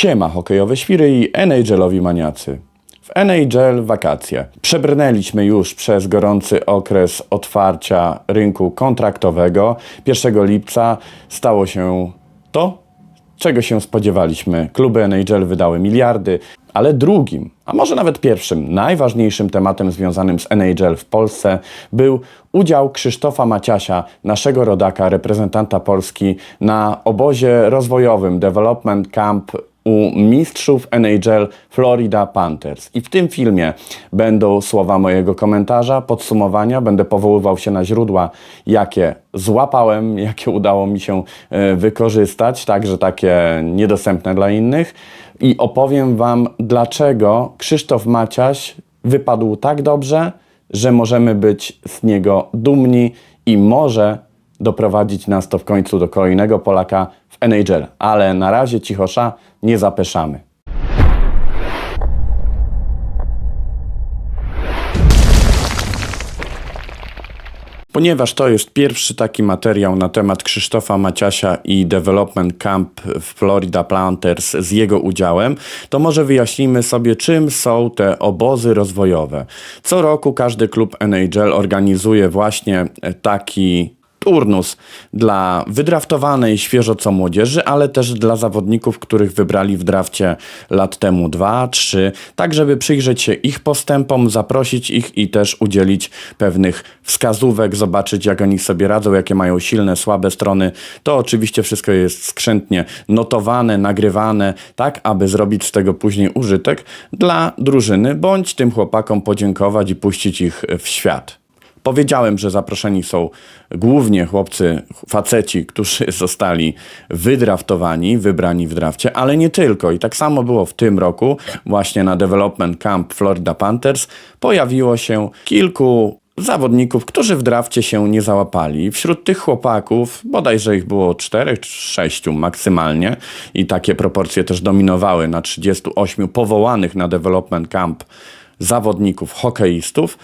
Siema hokejowe świry i NHL-owi maniacy. W NHL wakacje. Przebrnęliśmy już przez gorący okres otwarcia rynku kontraktowego. 1 lipca stało się to, czego się spodziewaliśmy. Kluby NHL wydały miliardy, ale drugim, a może nawet pierwszym, najważniejszym tematem związanym z NHL w Polsce był udział Krzysztofa Maciasia, naszego rodaka, reprezentanta Polski na obozie rozwojowym Development Camp u mistrzów NHL Florida Panthers. I w tym filmie będą słowa mojego komentarza, podsumowania, będę powoływał się na źródła, jakie złapałem, jakie udało mi się e, wykorzystać, także takie niedostępne dla innych. I opowiem Wam, dlaczego Krzysztof Maciaś wypadł tak dobrze, że możemy być z niego dumni i może doprowadzić nas to w końcu do kolejnego Polaka w NHL. Ale na razie cichosza, nie zapeszamy. Ponieważ to jest pierwszy taki materiał na temat Krzysztofa Maciasia i Development Camp w Florida Planters z jego udziałem, to może wyjaśnijmy sobie, czym są te obozy rozwojowe. Co roku każdy klub NHL organizuje właśnie taki turnus dla wydraftowanej świeżo co młodzieży, ale też dla zawodników, których wybrali w drafcie lat temu dwa, trzy, tak żeby przyjrzeć się ich postępom, zaprosić ich i też udzielić pewnych wskazówek, zobaczyć jak oni sobie radzą, jakie mają silne, słabe strony. To oczywiście wszystko jest skrzętnie notowane, nagrywane, tak aby zrobić z tego później użytek dla drużyny, bądź tym chłopakom podziękować i puścić ich w świat. Powiedziałem, że zaproszeni są głównie chłopcy, faceci, którzy zostali wydraftowani, wybrani w drafcie, ale nie tylko. I tak samo było w tym roku, właśnie na Development Camp Florida Panthers, pojawiło się kilku zawodników, którzy w drafcie się nie załapali. Wśród tych chłopaków, bodajże ich było czterech czy sześciu maksymalnie i takie proporcje też dominowały na 38 powołanych na Development Camp zawodników, hokeistów,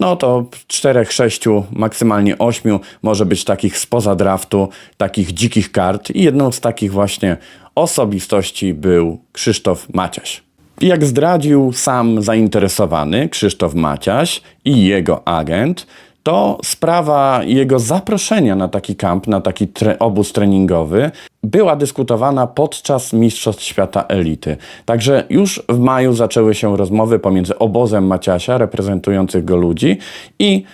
no to czterech, sześciu, maksymalnie ośmiu może być takich spoza draftu, takich dzikich kart i jedną z takich właśnie osobistości był Krzysztof Maciaś. Jak zdradził sam zainteresowany Krzysztof Maciaś i jego agent, to sprawa jego zaproszenia na taki kamp, na taki tre obóz treningowy była dyskutowana podczas Mistrzostw Świata Elity. Także już w maju zaczęły się rozmowy pomiędzy obozem Maciasia, reprezentujących go ludzi, i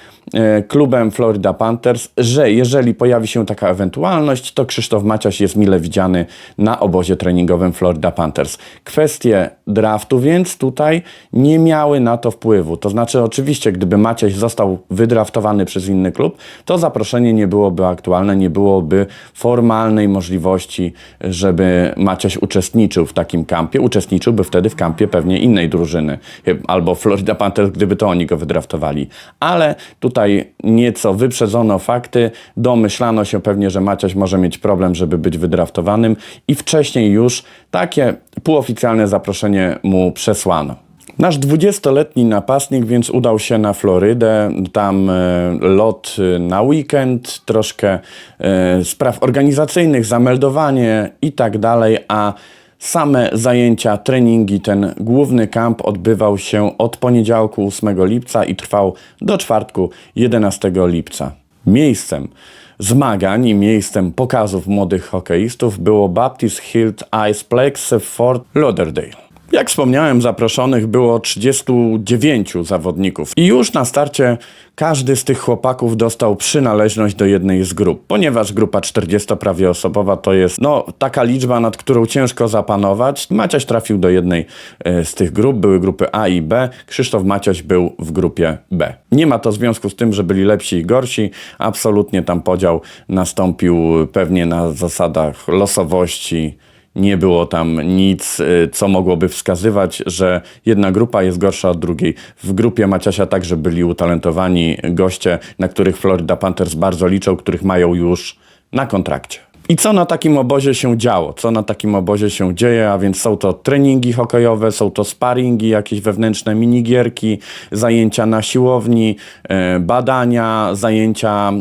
klubem Florida Panthers, że jeżeli pojawi się taka ewentualność, to Krzysztof Maciaś jest mile widziany na obozie treningowym Florida Panthers. Kwestie draftu więc tutaj nie miały na to wpływu. To znaczy oczywiście, gdyby Maciaś został wydraftowany przez inny klub, to zaproszenie nie byłoby aktualne, nie byłoby formalnej możliwości, żeby Maciaś uczestniczył w takim kampie. Uczestniczyłby wtedy w kampie pewnie innej drużyny, albo Florida Panthers, gdyby to oni go wydraftowali. Ale tutaj nieco wyprzedzono fakty, domyślano się pewnie, że Maciaś może mieć problem, żeby być wydraftowanym i wcześniej już takie półoficjalne zaproszenie mu przesłano. Nasz 20-letni napastnik więc udał się na Florydę, tam e, lot e, na weekend, troszkę e, spraw organizacyjnych, zameldowanie i tak dalej, a same zajęcia, treningi, ten główny kamp odbywał się od poniedziałku 8 lipca i trwał do czwartku 11 lipca. Miejscem zmagań i miejscem pokazów młodych hokeistów było Baptist Hill Iceplex w Fort Lauderdale. Jak wspomniałem, zaproszonych było 39 zawodników i już na starcie każdy z tych chłopaków dostał przynależność do jednej z grup, ponieważ grupa 40 prawie osobowa to jest no, taka liczba, nad którą ciężko zapanować. Maciaś trafił do jednej e, z tych grup, były grupy A i B, Krzysztof Maciaś był w grupie B. Nie ma to związku z tym, że byli lepsi i gorsi, absolutnie tam podział nastąpił pewnie na zasadach losowości, nie było tam nic, y, co mogłoby wskazywać, że jedna grupa jest gorsza od drugiej. W grupie Maciasia także byli utalentowani goście, na których Florida Panthers bardzo liczą, których mają już na kontrakcie. I co na takim obozie się działo? Co na takim obozie się dzieje? A więc są to treningi hokejowe, są to sparingi, jakieś wewnętrzne minigierki, zajęcia na siłowni, e, badania, zajęcia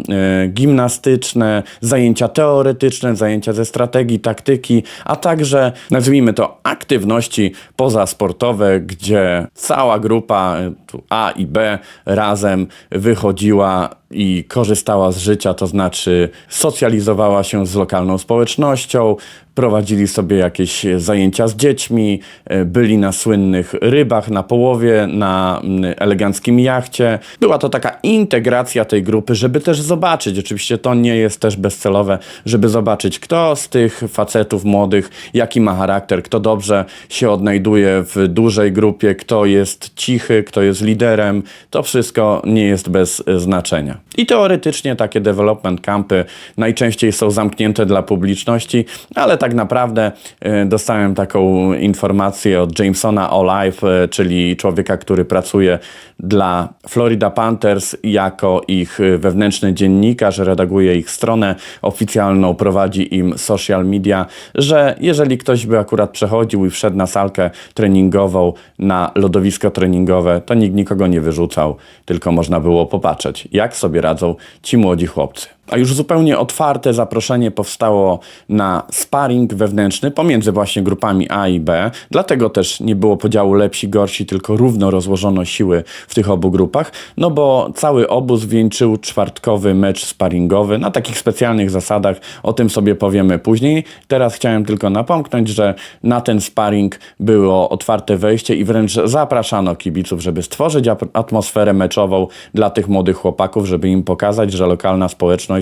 e, gimnastyczne, zajęcia teoretyczne, zajęcia ze strategii, taktyki, a także nazwijmy to aktywności pozasportowe, gdzie cała grupa e, A i B razem wychodziła i korzystała z życia, to znaczy socjalizowała się z lokalną społecznością, prowadzili sobie jakieś zajęcia z dziećmi, e, byli na słynnych rybach na połowie, na eleganckim jachcie. Była to taka integracja tej grupy, żeby też zobaczyć, oczywiście to nie jest też bezcelowe, żeby zobaczyć, kto z tych facetów młodych, jaki ma charakter, kto dobrze się odnajduje w dużej grupie, kto jest cichy, kto jest liderem. To wszystko nie jest bez e, znaczenia. I teoretycznie takie development campy najczęściej są zamknięte dla publiczności, ale tak naprawdę e, dostałem taką informację od Jamesona Olive, e, czyli człowieka, który pracuje dla Florida Panthers jako ich e, wewnętrzny dziennikarz, redaguje ich stronę oficjalną, prowadzi im social media, że jeżeli ktoś by akurat przechodził i wszedł na salkę treningową, na lodowisko treningowe, to nikt nikogo nie wyrzucał, tylko można było popatrzeć, jak sobie radzą ci młodzi chłopcy. A już zupełnie otwarte zaproszenie powstało na sparring wewnętrzny pomiędzy właśnie grupami A i B. Dlatego też nie było podziału lepsi, gorsi, tylko równo rozłożono siły w tych obu grupach. No bo cały obóz wieńczył czwartkowy mecz sparingowy na takich specjalnych zasadach. O tym sobie powiemy później. Teraz chciałem tylko napomknąć, że na ten sparring było otwarte wejście i wręcz zapraszano kibiców, żeby stworzyć atmosferę meczową dla tych młodych chłopaków, żeby im pokazać, że lokalna społeczność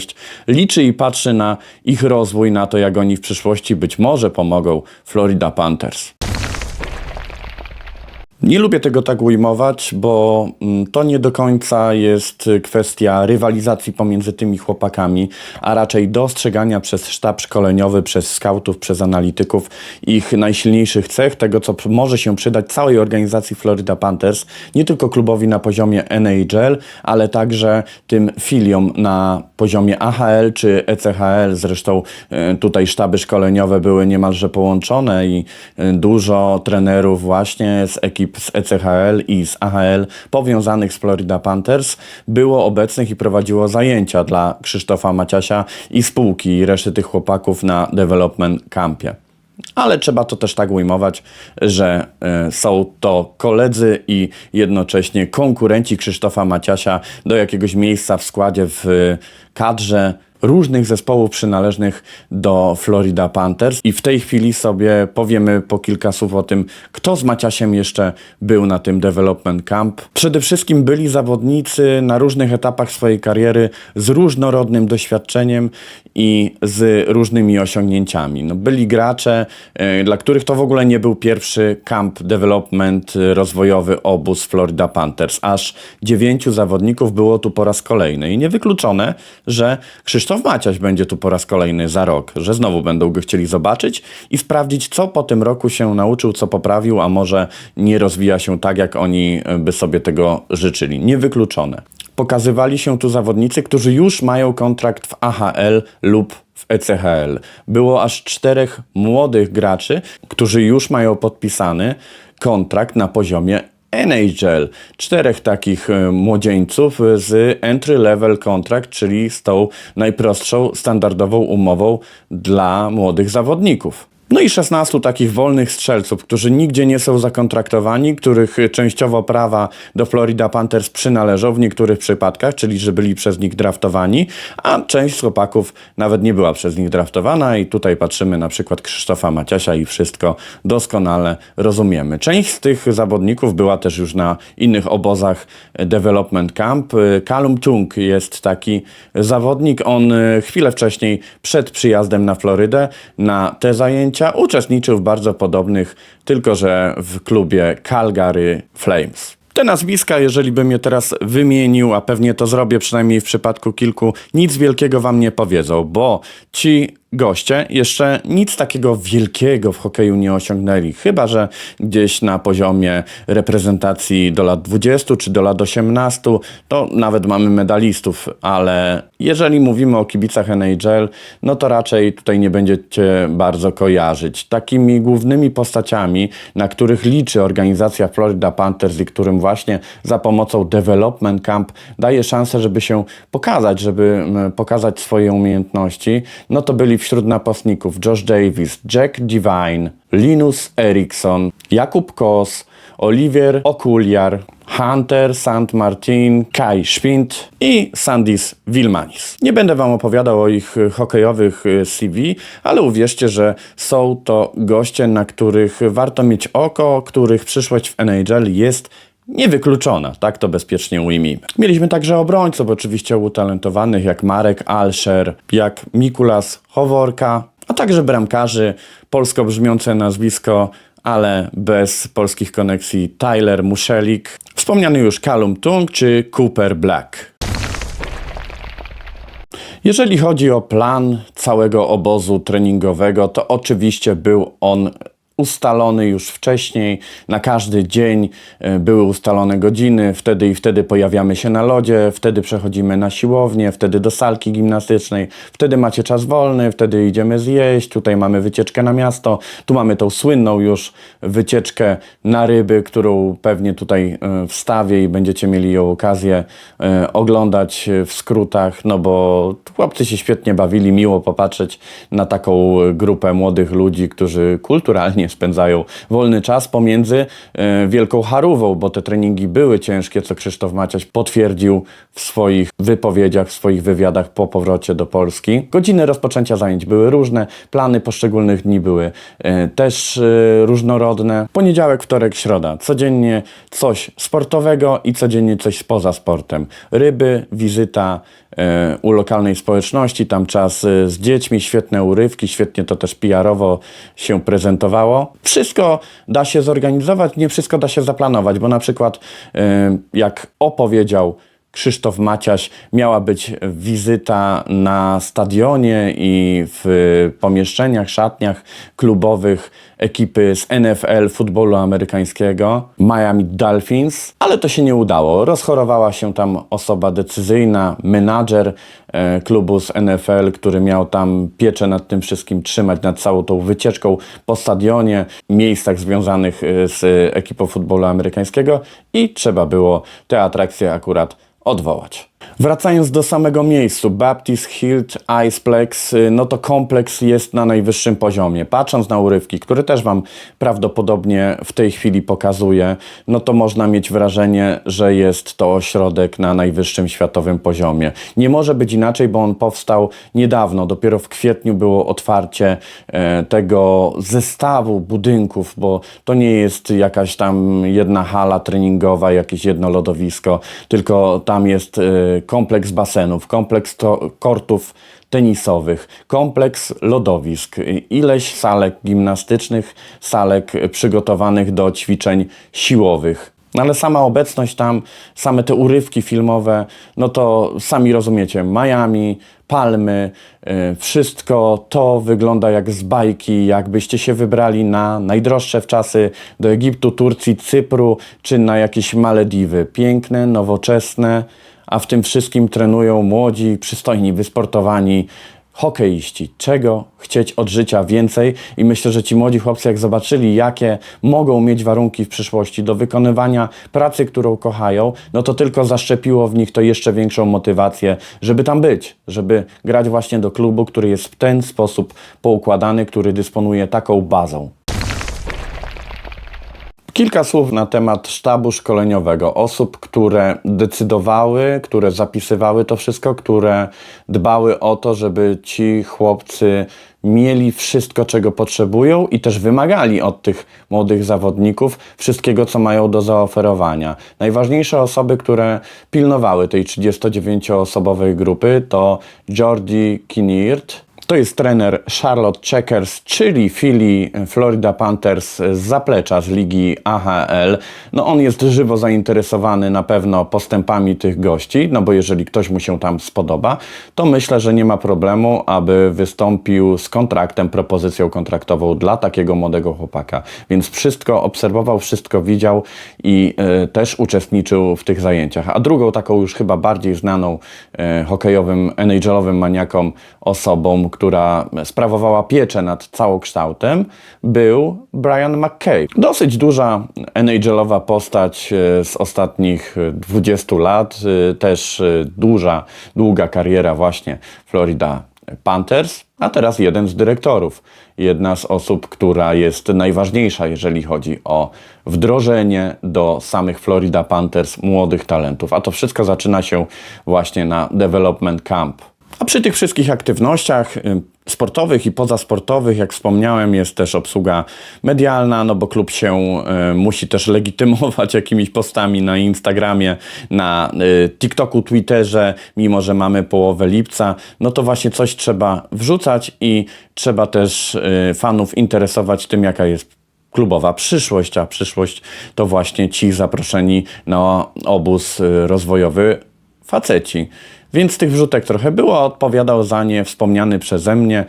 liczy i patrzy na ich rozwój, na to, jak oni w przyszłości być może pomogą Florida Panthers. Nie lubię tego tak ujmować, bo mm, to nie do końca jest kwestia rywalizacji pomiędzy tymi chłopakami, a raczej dostrzegania przez sztab szkoleniowy, przez skautów, przez analityków ich najsilniejszych cech, tego co może się przydać całej organizacji Florida Panthers, nie tylko klubowi na poziomie NHL, ale także tym filiom na poziomie AHL czy ECHL. Zresztą e, tutaj sztaby szkoleniowe były niemalże połączone i e, dużo trenerów właśnie z ekip z ECHL i z AHL powiązanych z Florida Panthers było obecnych i prowadziło zajęcia dla Krzysztofa Maciasia i spółki i reszty tych chłopaków na Development Campie. Ale trzeba to też tak ujmować, że y, są to koledzy i jednocześnie konkurenci Krzysztofa Maciasia do jakiegoś miejsca w składzie w y, kadrze różnych zespołów przynależnych do Florida Panthers i w tej chwili sobie powiemy po kilka słów o tym, kto z Maciasiem jeszcze był na tym development camp. Przede wszystkim byli zawodnicy na różnych etapach swojej kariery z różnorodnym doświadczeniem i z różnymi osiągnięciami. No, byli gracze, yy, dla których to w ogóle nie był pierwszy camp development rozwojowy obóz Florida Panthers. Aż dziewięciu zawodników było tu po raz kolejny i niewykluczone, że Krzysztof Maciaś będzie tu po raz kolejny za rok, że znowu będą go chcieli zobaczyć i sprawdzić, co po tym roku się nauczył, co poprawił, a może nie rozwija się tak, jak oni by sobie tego życzyli. Niewykluczone. Pokazywali się tu zawodnicy, którzy już mają kontrakt w AHL lub w ECHL. Było aż czterech młodych graczy, którzy już mają podpisany kontrakt na poziomie NHL. Czterech takich e, młodzieńców z entry level contract, czyli z tą najprostszą, standardową umową dla młodych zawodników. No i 16 takich wolnych strzelców, którzy nigdzie nie są zakontraktowani, których częściowo prawa do Florida Panthers przynależą w niektórych przypadkach, czyli że byli przez nich draftowani, a część chłopaków nawet nie była przez nich draftowana i tutaj patrzymy na przykład Krzysztofa Maciasia i wszystko doskonale rozumiemy. Część z tych zawodników była też już na innych obozach Development Camp. Callum Tung jest taki zawodnik, on chwilę wcześniej przed przyjazdem na Florydę na te zajęcia uczestniczył w bardzo podobnych, tylko że w klubie Calgary Flames. Te nazwiska, jeżeli bym je teraz wymienił, a pewnie to zrobię przynajmniej w przypadku kilku, nic wielkiego wam nie powiedzą, bo ci goście jeszcze nic takiego wielkiego w hokeju nie osiągnęli, chyba że gdzieś na poziomie reprezentacji do lat 20 czy do lat 18, to nawet mamy medalistów, ale jeżeli mówimy o kibicach NHL, no to raczej tutaj nie będziecie bardzo kojarzyć. Takimi głównymi postaciami, na których liczy organizacja Florida Panthers i którym właśnie za pomocą Development Camp daje szansę, żeby się pokazać, żeby pokazać swoje umiejętności, no to byli wśród napastników Josh Davis, Jack Divine, Linus Erickson, Jakub Kos, Olivier Okuliar, Hunter Sant Martin, Kai Schwind i Sandis Wilmanis. Nie będę Wam opowiadał o ich y, hokejowych y, CV, ale uwierzcie, że są to goście, na których warto mieć oko, których przyszłość w NHL jest niewykluczona, tak to bezpiecznie ujmijmy. Mieliśmy także obrońców, oczywiście utalentowanych, jak Marek Alszer, jak Mikulas Howorka, a także bramkarzy, polsko brzmiące nazwisko, ale bez polskich koneksji Tyler Muszelik, wspomniany już Callum Tung czy Cooper Black. Jeżeli chodzi o plan całego obozu treningowego, to oczywiście był on ustalony już wcześniej. Na każdy dzień e, były ustalone godziny, wtedy i wtedy pojawiamy się na lodzie, wtedy przechodzimy na siłownię, wtedy do salki gimnastycznej, wtedy macie czas wolny, wtedy idziemy zjeść, tutaj mamy wycieczkę na miasto, tu mamy tą słynną już wycieczkę na ryby, którą pewnie tutaj e, wstawię i będziecie mieli ją okazję e, oglądać w skrótach, no bo chłopcy się świetnie bawili, miło popatrzeć na taką grupę młodych ludzi, którzy kulturalnie spędzają wolny czas pomiędzy e, Wielką Harówą, bo te treningi były ciężkie, co Krzysztof Maciaś potwierdził w swoich wypowiedziach, w swoich wywiadach po powrocie do Polski. Godziny rozpoczęcia zajęć były różne, plany poszczególnych dni były e, też e, różnorodne. Poniedziałek, wtorek, środa. Codziennie coś sportowego i codziennie coś poza sportem. Ryby, wizyta u lokalnej społeczności, tam czas z dziećmi, świetne urywki, świetnie to też PR-owo się prezentowało. Wszystko da się zorganizować, nie wszystko da się zaplanować, bo na przykład e, jak opowiedział Krzysztof Maciaś, miała być wizyta na stadionie i w pomieszczeniach, szatniach klubowych ekipy z NFL futbolu amerykańskiego. Miami Dolphins, ale to się nie udało. Rozchorowała się tam osoba decyzyjna, menadżer e, klubu z NFL, który miał tam pieczę nad tym wszystkim trzymać, nad całą tą wycieczką po stadionie, miejscach związanych e, z ekipą futbolu amerykańskiego. I trzeba było te atrakcje akurat odwołać. Wracając do samego miejsca, Baptist Hilt Iceplex, y, no to kompleks jest na najwyższym poziomie. Patrząc na urywki, które też Wam prawdopodobnie w tej chwili pokazuję, no to można mieć wrażenie, że jest to ośrodek na najwyższym światowym poziomie. Nie może być inaczej, bo on powstał niedawno, dopiero w kwietniu było otwarcie e, tego zestawu budynków, bo to nie jest jakaś tam jedna hala treningowa, jakieś jedno lodowisko, tylko tam jest e, kompleks basenów, kompleks to, kortów tenisowych, kompleks lodowisk, ileś salek gimnastycznych, salek przygotowanych do ćwiczeń siłowych. No ale sama obecność tam, same te urywki filmowe, no to sami rozumiecie, Miami, palmy, y, wszystko to wygląda jak z bajki, jakbyście się wybrali na najdroższe w czasy do Egiptu, Turcji, Cypru czy na jakieś Malediwy. Piękne, nowoczesne, a w tym wszystkim trenują młodzi, przystojni, wysportowani hokeiści. Czego chcieć od życia więcej? I myślę, że ci młodzi chłopcy, jak zobaczyli, jakie mogą mieć warunki w przyszłości do wykonywania pracy, którą kochają, no to tylko zaszczepiło w nich to jeszcze większą motywację, żeby tam być, żeby grać właśnie do klubu, który jest w ten sposób poukładany, który dysponuje taką bazą. Kilka słów na temat sztabu szkoleniowego. Osób, które decydowały, które zapisywały to wszystko, które dbały o to, żeby ci chłopcy mieli wszystko, czego potrzebują i też wymagali od tych młodych zawodników wszystkiego, co mają do zaoferowania. Najważniejsze osoby, które pilnowały tej 39-osobowej grupy to Jordi Kinneard, To jest trener Charlotte Checkers, czyli Philly Florida Panthers z zaplecza z ligi AHL. No on jest żywo zainteresowany na pewno postępami tych gości, no bo jeżeli ktoś mu się tam spodoba, to myślę, że nie ma problemu, aby wystąpił z kontraktem, propozycją kontraktową dla takiego młodego chłopaka. Więc wszystko obserwował, wszystko widział i e, też uczestniczył w tych zajęciach. A drugą taką już chyba bardziej znaną e, hokejowym, NHL-owym maniakom osobą, która sprawowała pieczę nad całokształtem, był Brian McKay. Dosyć duża NHL-owa postać e, z ostatnich e, 20 lat, e, też e, duża, długa kariera właśnie Florida Panthers, a teraz jeden z dyrektorów. Jedna z osób, która jest najważniejsza, jeżeli chodzi o wdrożenie do samych Florida Panthers młodych talentów. A to wszystko zaczyna się właśnie na Development Camp. A przy tych wszystkich aktywnościach y, sportowych i pozasportowych, jak wspomniałem, jest też obsługa medialna, no bo klub się y, musi też legitymować jakimiś postami na Instagramie, na y, TikToku, Twitterze, mimo że mamy połowę lipca, no to właśnie coś trzeba wrzucać i trzeba też fanów interesować tym, jaka jest klubowa przyszłość, a przyszłość to właśnie ci zaproszeni na obóz rozwojowy faceci. Więc tych wrzutek trochę było, odpowiadał za nie wspomniany przeze mnie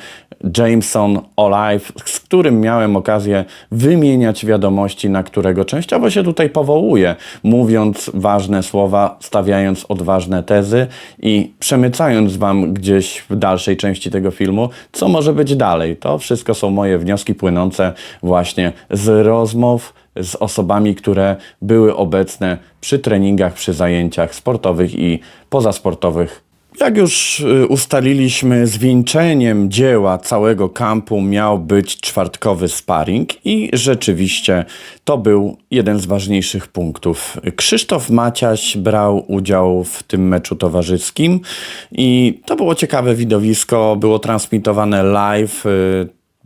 Jameson Olive, z którym miałem okazję wymieniać wiadomości, na którego częściowo się tutaj powołuję, mówiąc ważne słowa, stawiając odważne tezy i przemycając Wam gdzieś w dalszej części tego filmu, co może być dalej. To wszystko są moje wnioski płynące właśnie z rozmów z osobami, które były obecne przy treningach, przy zajęciach sportowych i pozasportowych. Jak już y, ustaliliśmy, zwieńczeniem dzieła całego kampu miał być czwartkowy sparring i rzeczywiście to był jeden z ważniejszych punktów. Krzysztof Maciaś brał udział w tym meczu towarzyskim i to było ciekawe widowisko, było transmitowane live.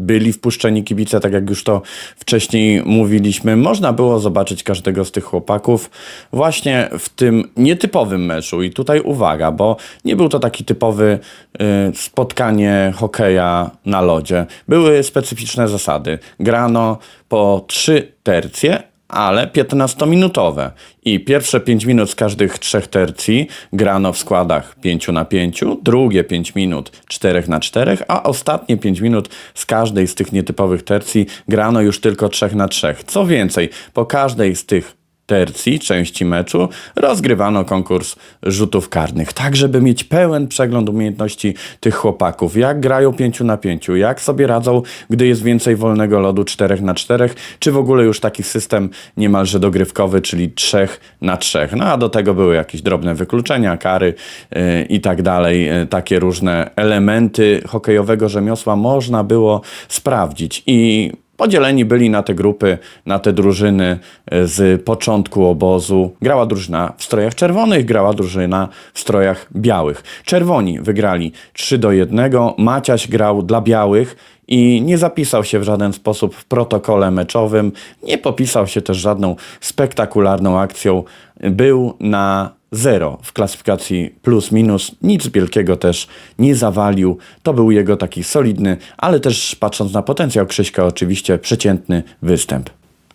Byli wpuszczeni kibice, tak jak już to wcześniej mówiliśmy. Można było zobaczyć każdego z tych chłopaków właśnie w tym nietypowym meczu. I tutaj uwaga, bo nie był to taki typowy y, spotkanie hokeja na lodzie. Były specyficzne zasady. Grano po trzy tercje, ale 15-minutowe. I pierwsze 5 minut z każdych trzech tercji grano w składach 5 na 5, drugie 5 minut 4 na 4, a ostatnie 5 minut z każdej z tych nietypowych tercji grano już tylko 3 na 3. Co więcej, po każdej z tych tercji, części meczu, rozgrywano konkurs rzutów karnych, tak żeby mieć pełen przegląd umiejętności tych chłopaków, jak grają 5 na 5, jak sobie radzą, gdy jest więcej wolnego lodu 4 na 4, czy w ogóle już taki system niemalże dogrywkowy, czyli 3 na 3. No a do tego były jakieś drobne wykluczenia, kary yy, i tak dalej, yy, takie różne elementy hokejowego rzemiosła można było sprawdzić. I Podzieleni byli na te grupy, na te drużyny e, z początku obozu. Grała drużyna w strojach czerwonych, grała drużyna w strojach białych. Czerwoni wygrali 3 do 1. Maciaś grał dla białych i nie zapisał się w żaden sposób w protokole meczowym, nie popisał się też żadną spektakularną akcją. Był na zero w klasyfikacji plus minus, nic wielkiego też nie zawalił. To był jego taki solidny, ale też patrząc na potencjał Krzyśka oczywiście przeciętny występ.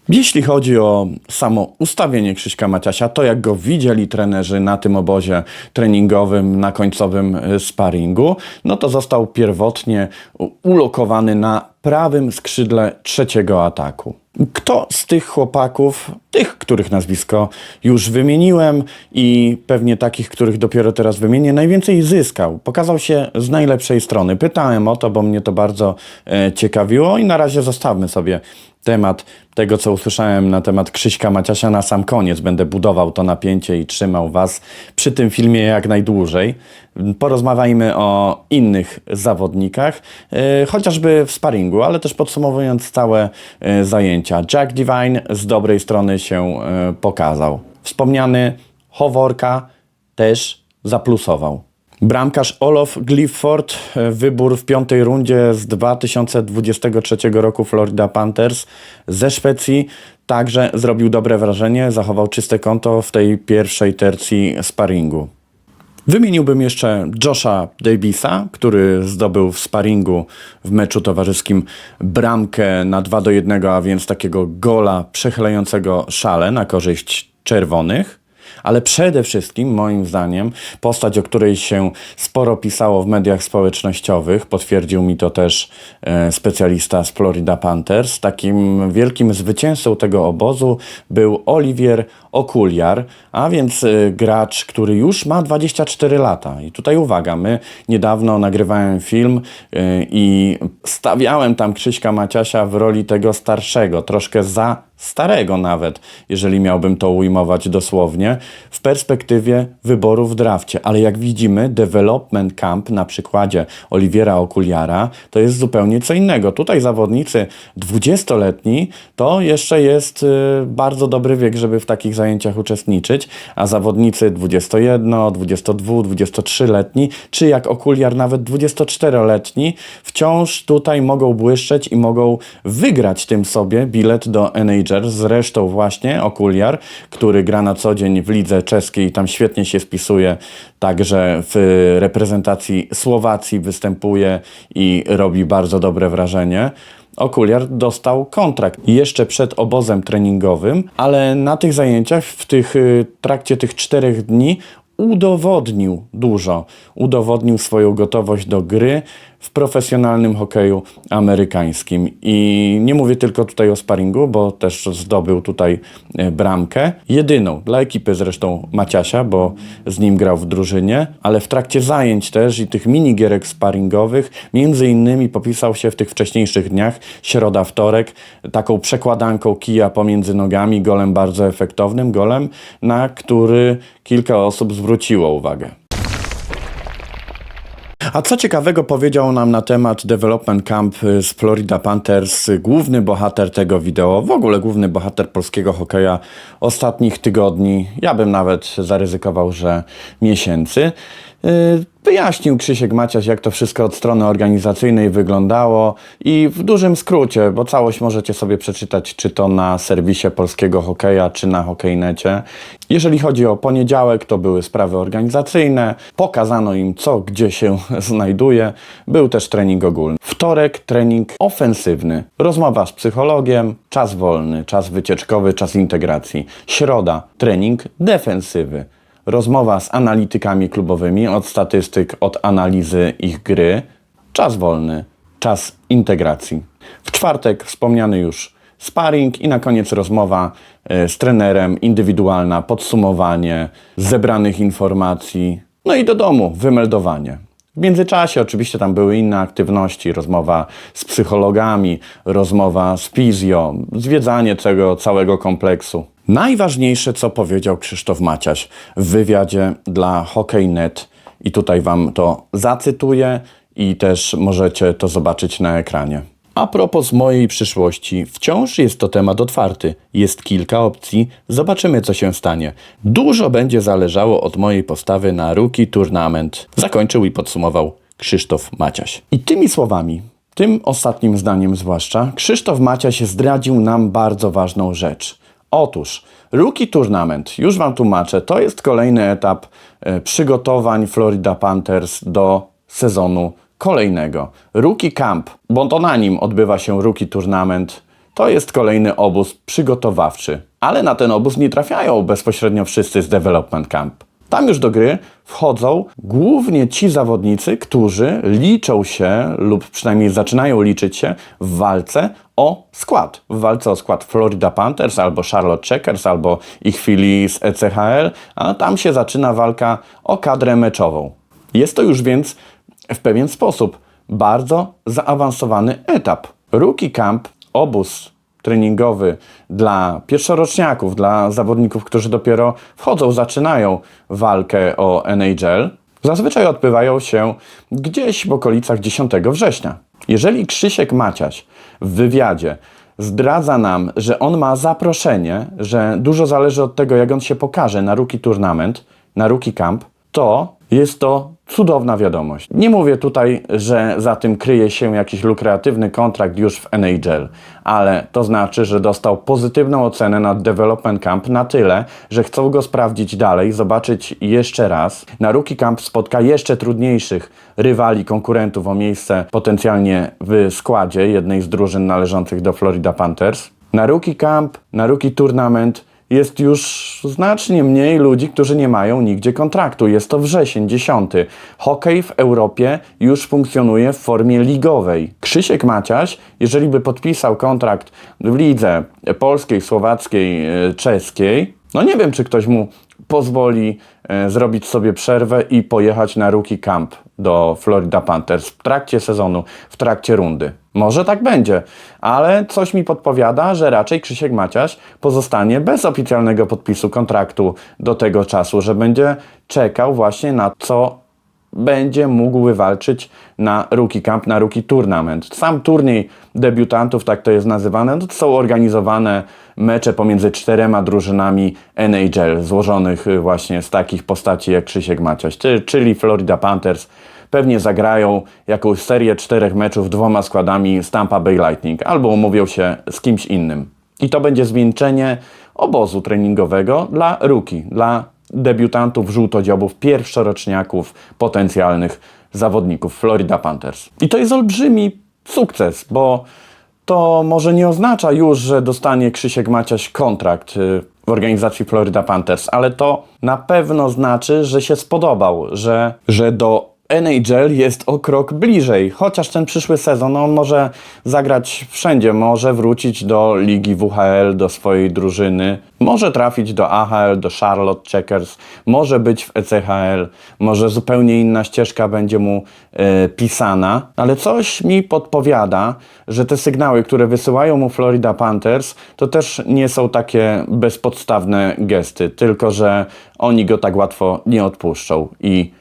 Jeśli chodzi o samo ustawienie Krzyśka Maciasia, to jak go widzieli trenerzy na tym obozie treningowym, na końcowym e, sparingu, no to został pierwotnie ulokowany na prawym skrzydle trzeciego ataku. Kto z tych chłopaków, tych, których nazwisko już wymieniłem i pewnie takich, których dopiero teraz wymienię, najwięcej zyskał? Pokazał się z najlepszej strony. Pytałem o to, bo mnie to bardzo e, ciekawiło i na razie zostawmy sobie temat tego, co usłyszałem na temat Krzyśka Maciasia na sam koniec. Będę budował to napięcie i trzymał Was przy tym filmie jak najdłużej. Porozmawiajmy o innych zawodnikach, e, chociażby w sparingu, ale też podsumowując całe e, zajęcia. Jack Divine z dobrej strony się e, pokazał. Wspomniany Howorka też zaplusował. Bramkarz Olof Glifford, e, wybór w piątej rundzie z 2023 roku Florida Panthers ze Szwecji, także zrobił dobre wrażenie, zachował czyste konto w tej pierwszej tercji sparingu. Wymieniłbym jeszcze Josha Davisa, który zdobył w sparingu w meczu towarzyskim bramkę na 2 do 1, a więc takiego gola przechylającego szale na korzyść czerwonych. Ale przede wszystkim, moim zdaniem, postać, o której się sporo pisało w mediach społecznościowych, potwierdził mi to też e, specjalista z Florida Panthers. Takim wielkim zwycięzcą tego obozu był Olivier Okuliar, a więc e, gracz, który już ma 24 lata. I tutaj uwaga, my niedawno nagrywałem film e, i stawiałem tam Krzyśka Maciasia w roli tego starszego, troszkę za starego nawet, jeżeli miałbym to ujmować dosłownie, w perspektywie wyboru w drafcie. Ale jak widzimy, Development Camp na przykładzie Oliwiera Okuliara to jest zupełnie co innego. Tutaj zawodnicy 20-letni to jeszcze jest y, bardzo dobry wiek, żeby w takich zajęciach uczestniczyć, a zawodnicy 21, 22, 23-letni, czy jak Okuliar nawet 24-letni, wciąż tutaj mogą błyszczeć i mogą wygrać tym sobie bilet do NHL zresztą właśnie Okuliar, który gra na co dzień w lidze czeskiej, tam świetnie się spisuje, także w reprezentacji Słowacji występuje i robi bardzo dobre wrażenie. Okuliar dostał kontrakt jeszcze przed obozem treningowym, ale na tych zajęciach, w tych y, trakcie tych czterech dni udowodnił dużo. Udowodnił swoją gotowość do gry w profesjonalnym hokeju amerykańskim. I nie mówię tylko tutaj o sparingu, bo też zdobył tutaj e, bramkę. Jedyną dla ekipy zresztą Maciasia, bo z nim grał w drużynie, ale w trakcie zajęć też i tych minigierek sparingowych, między innymi popisał się w tych wcześniejszych dniach, środa, wtorek, taką przekładanką kija pomiędzy nogami, golem bardzo efektownym, golem, na który kilka osób zwróciło uwagę. A co ciekawego powiedział nam na temat Development Camp z Florida Panthers główny bohater tego wideo, w ogóle główny bohater polskiego hokeja ostatnich tygodni, ja bym nawet zaryzykował, że miesięcy. Wyjaśnił Krzysiek Maciaś, jak to wszystko od strony organizacyjnej wyglądało i w dużym skrócie, bo całość możecie sobie przeczytać, czy to na serwisie polskiego hokeja, czy na hokejnecie. Jeżeli chodzi o poniedziałek, to były sprawy organizacyjne, pokazano im co, gdzie się znajduje. Był też trening ogólny. Wtorek, trening ofensywny, rozmowa z psychologiem, czas wolny, czas wycieczkowy, czas integracji. Środa, trening defensywy rozmowa z analitykami klubowymi, od statystyk, od analizy ich gry, czas wolny, czas integracji. W czwartek wspomniany już sparring i na koniec rozmowa e, z trenerem, indywidualna, podsumowanie zebranych informacji, no i do domu, wymeldowanie. W międzyczasie oczywiście tam były inne aktywności, rozmowa z psychologami, rozmowa z fizjo, zwiedzanie tego całego kompleksu. Najważniejsze, co powiedział Krzysztof Maciaś w wywiadzie dla Hockey.net i tutaj Wam to zacytuję i też możecie to zobaczyć na ekranie. A propos mojej przyszłości, wciąż jest to temat otwarty. Jest kilka opcji, zobaczymy co się stanie. Dużo będzie zależało od mojej postawy na Rookie Tournament. Zakończył i podsumował Krzysztof Maciaś. I tymi słowami, tym ostatnim zdaniem zwłaszcza, Krzysztof Maciaś zdradził nam bardzo ważną rzecz – Otóż Rookie Tournament, już Wam tłumaczę, to jest kolejny etap e, przygotowań Florida Panthers do sezonu kolejnego. Rookie Camp, bo to na nim odbywa się Rookie Tournament, to jest kolejny obóz przygotowawczy. Ale na ten obóz nie trafiają bezpośrednio wszyscy z Development Camp. Tam już do gry wchodzą głównie ci zawodnicy, którzy liczą się lub przynajmniej zaczynają liczyć się w walce o skład. W walce o skład Florida Panthers albo Charlotte Checkers albo ich chwili z ECHL, a tam się zaczyna walka o kadrę meczową. Jest to już więc w pewien sposób bardzo zaawansowany etap. Rookie Camp, obóz treningowy dla pierwszoroczniaków, dla zawodników, którzy dopiero wchodzą, zaczynają walkę o NHL, zazwyczaj odbywają się gdzieś w okolicach 10 września. Jeżeli Krzysiek Maciaś w wywiadzie zdradza nam, że on ma zaproszenie, że dużo zależy od tego, jak on się pokaże na Rookie Tournament, na Rookie Camp, to jest to cudowna wiadomość. Nie mówię tutaj, że za tym kryje się jakiś lukratywny kontrakt już w NHL, ale to znaczy, że dostał pozytywną ocenę na Development Camp na tyle, że chcą go sprawdzić dalej, zobaczyć jeszcze raz. Na Rookie Camp spotka jeszcze trudniejszych rywali, konkurentów o miejsce potencjalnie w składzie jednej z drużyn należących do Florida Panthers. Na Rookie Camp, na Rookie Tournament jest już znacznie mniej ludzi, którzy nie mają nigdzie kontraktu. Jest to wrzesień, 10. Hokej w Europie już funkcjonuje w formie ligowej. Krzysiek Maciaś, jeżeli by podpisał kontrakt w lidze polskiej, słowackiej, e, czeskiej, no nie wiem, czy ktoś mu pozwoli e, zrobić sobie przerwę i pojechać na rookie camp do Florida Panthers w trakcie sezonu, w trakcie rundy. Może tak będzie, ale coś mi podpowiada, że raczej Krzysiek Maciaś pozostanie bez oficjalnego podpisu kontraktu do tego czasu, że będzie czekał właśnie na co będzie mógł wywalczyć na Rookie Camp, na Rookie Tournament. Sam turniej debiutantów, tak to jest nazywane, no to są organizowane mecze pomiędzy czterema drużynami NHL, złożonych y, właśnie z takich postaci jak Krzysiek Maciaś, czy- czyli Florida Panthers. Pewnie zagrają jakąś serię czterech meczów dwoma składami z Tampa Bay Lightning, albo umówią się z kimś innym. I to będzie zwieńczenie obozu treningowego dla rookie, dla debiutantów żółtodziobów, pierwszoroczniaków, potencjalnych zawodników Florida Panthers. I to jest olbrzymi sukces, bo to może nie oznacza już, że dostanie Krzysiek Maciaś kontrakt y, w organizacji Florida Panthers, ale to na pewno znaczy, że się spodobał, że, że do NHL jest o krok bliżej, chociaż ten przyszły sezon no, on może zagrać wszędzie, może wrócić do ligi WHL, do swojej drużyny, może trafić do AHL, do Charlotte Checkers, może być w ECHL, może zupełnie inna ścieżka będzie mu e, pisana, ale coś mi podpowiada, że te sygnały, które wysyłają mu Florida Panthers, to też nie są takie bezpodstawne gesty, tylko że oni go tak łatwo nie odpuszczą i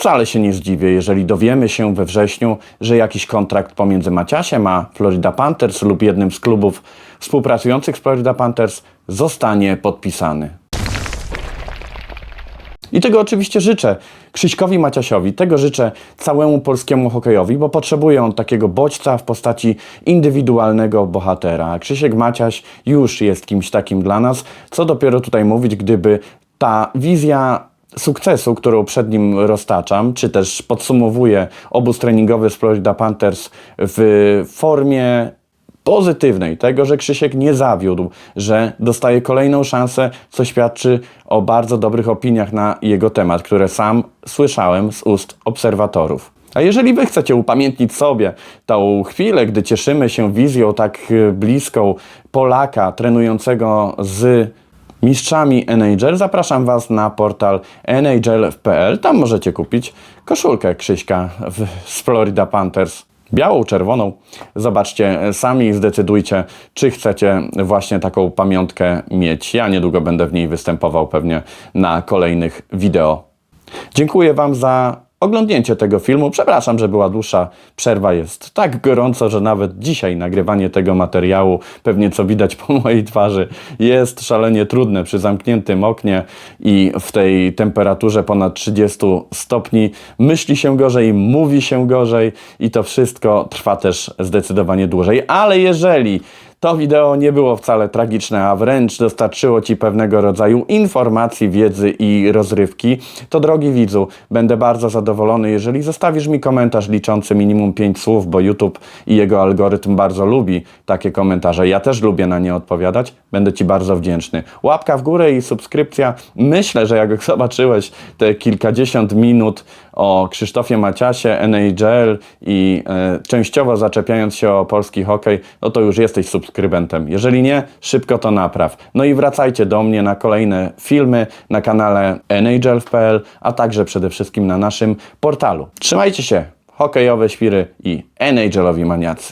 Wcale się nie zdziwię, jeżeli dowiemy się we wrześniu, że jakiś kontrakt pomiędzy Maciasiem a Florida Panthers lub jednym z klubów współpracujących z Florida Panthers zostanie podpisany. I tego oczywiście życzę Krzyśkowi Maciasiowi, tego życzę całemu polskiemu hokejowi, bo potrzebuje on takiego bodźca w postaci indywidualnego bohatera. Krzysiek Maciaś już jest kimś takim dla nas, co dopiero tutaj mówić, gdyby ta wizja sukcesu, którą przed nim roztaczam, czy też podsumowuję obóz treningowy z Florida Panthers w formie pozytywnej, tego, że Krzysiek nie zawiódł, że dostaje kolejną szansę, co świadczy o bardzo dobrych opiniach na jego temat, które sam słyszałem z ust obserwatorów. A jeżeli wy chcecie upamiętnić sobie tą chwilę, gdy cieszymy się wizją tak e, bliską Polaka trenującego z mistrzami NHL, zapraszam Was na portal nhl.pl. Tam możecie kupić koszulkę Krzyśka z Florida Panthers. Białą, czerwoną. Zobaczcie, sami i zdecydujcie, czy chcecie właśnie taką pamiątkę mieć. Ja niedługo będę w niej występował pewnie na kolejnych wideo. Dziękuję Wam za oglądnięcie tego filmu. Przepraszam, że była dłuższa przerwa. Jest tak gorąco, że nawet dzisiaj nagrywanie tego materiału, pewnie co widać po mojej twarzy, jest szalenie trudne przy zamkniętym oknie i w tej temperaturze ponad 30 stopni. Myśli się gorzej, mówi się gorzej i to wszystko trwa też zdecydowanie dłużej. Ale jeżeli to wideo nie było wcale tragiczne, a wręcz dostarczyło Ci pewnego rodzaju informacji, wiedzy i rozrywki, to drogi widzu, będę bardzo zadowolony, jeżeli zostawisz mi komentarz liczący minimum 5 słów, bo YouTube i jego algorytm bardzo lubi takie komentarze. Ja też lubię na nie odpowiadać. Będę Ci bardzo wdzięczny. Łapka w górę i subskrypcja. Myślę, że jak zobaczyłeś te kilkadziesiąt minut o Krzysztofie Maciasie, NHL i e, częściowo zaczepiając się o polski hokej, no to już jesteś subskrybentem. Jeżeli nie, szybko to napraw. No i wracajcie do mnie na kolejne filmy na kanale NHL.pl, a także przede wszystkim na naszym portalu. Trzymajcie się, hokejowe świry i NHL-owi maniacy.